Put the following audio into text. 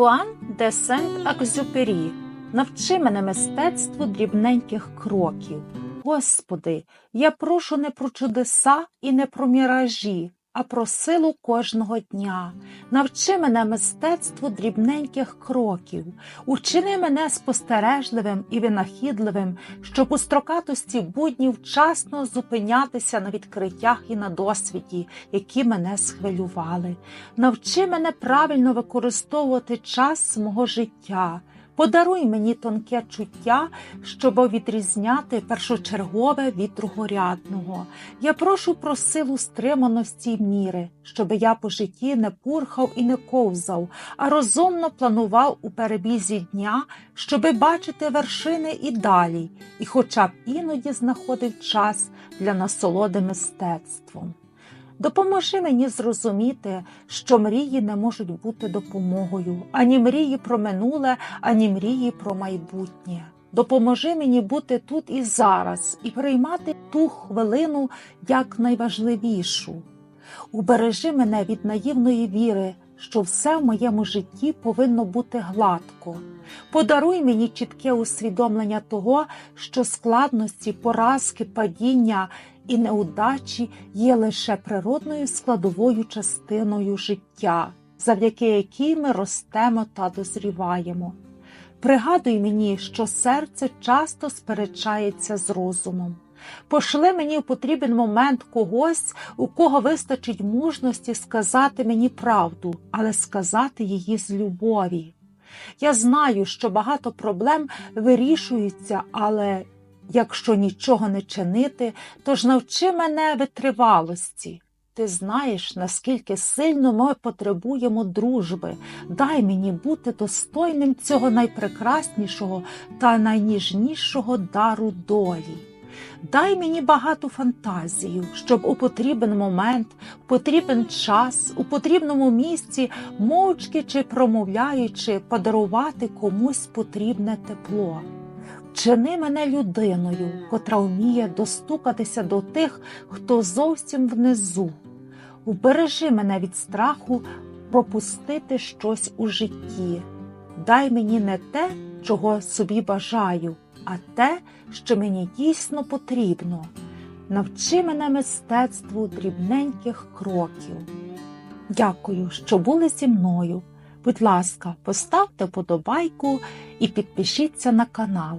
Антуан де сент Акзюпері, навчи мене мистецтву дрібненьких кроків. Господи, я прошу не про чудеса і не про міражі, а про силу кожного дня. Навчи мене мистецтву дрібненьких кроків, учини мене спостережливим і винахідливим, щоб у строкатості буднів вчасно зупинятися на відкриттях і на досвіді, які мене схвилювали. Навчи мене правильно використовувати час мого життя. Подаруй мені тонке чуття, щоб відрізняти першочергове від другорядного. Я прошу про силу стриманості й міри, щоб я по житті не пурхав і не ковзав, а розумно планував у перебізі дня, щоби бачити вершини і далі, і хоча б іноді знаходив час для насолоди мистецтвом. Допоможи мені зрозуміти, що мрії не можуть бути допомогою, ані мрії про минуле, ані мрії про майбутнє. Допоможи мені бути тут і зараз і приймати ту хвилину як найважливішу. Убережи мене від наївної віри, що все в моєму житті повинно бути гладко. Подаруй мені чітке усвідомлення того, що складності, поразки, падіння і неудачі є лише природною складовою частиною життя, завдяки якій ми ростемо та дозріваємо. Пригадуй мені, що серце часто сперечається з розумом. Пошли мені в потрібен момент когось, у кого вистачить мужності сказати мені правду, але сказати її з любові. Я знаю, що багато проблем вирішуються, але якщо нічого не чинити, то ж навчи мене витривалості. Ти знаєш, наскільки сильно ми потребуємо дружби. Дай мені бути достойним цього найпрекраснішого та найніжнішого дару долі. Дай мені багату фантазію, щоб у потрібен момент, в потрібен час, у потрібному місці, мовчки чи промовляючи, подарувати комусь потрібне тепло. Вчини мене людиною, котра вміє достукатися до тих, хто зовсім внизу. Вбережи мене від страху пропустити щось у житті. Дай мені не те, чого собі бажаю, а те, що мені дійсно потрібно. Навчи мене мистецтву дрібненьких кроків. Дякую, що були зі мною. Будь ласка, поставте подобайку і підпишіться на канал.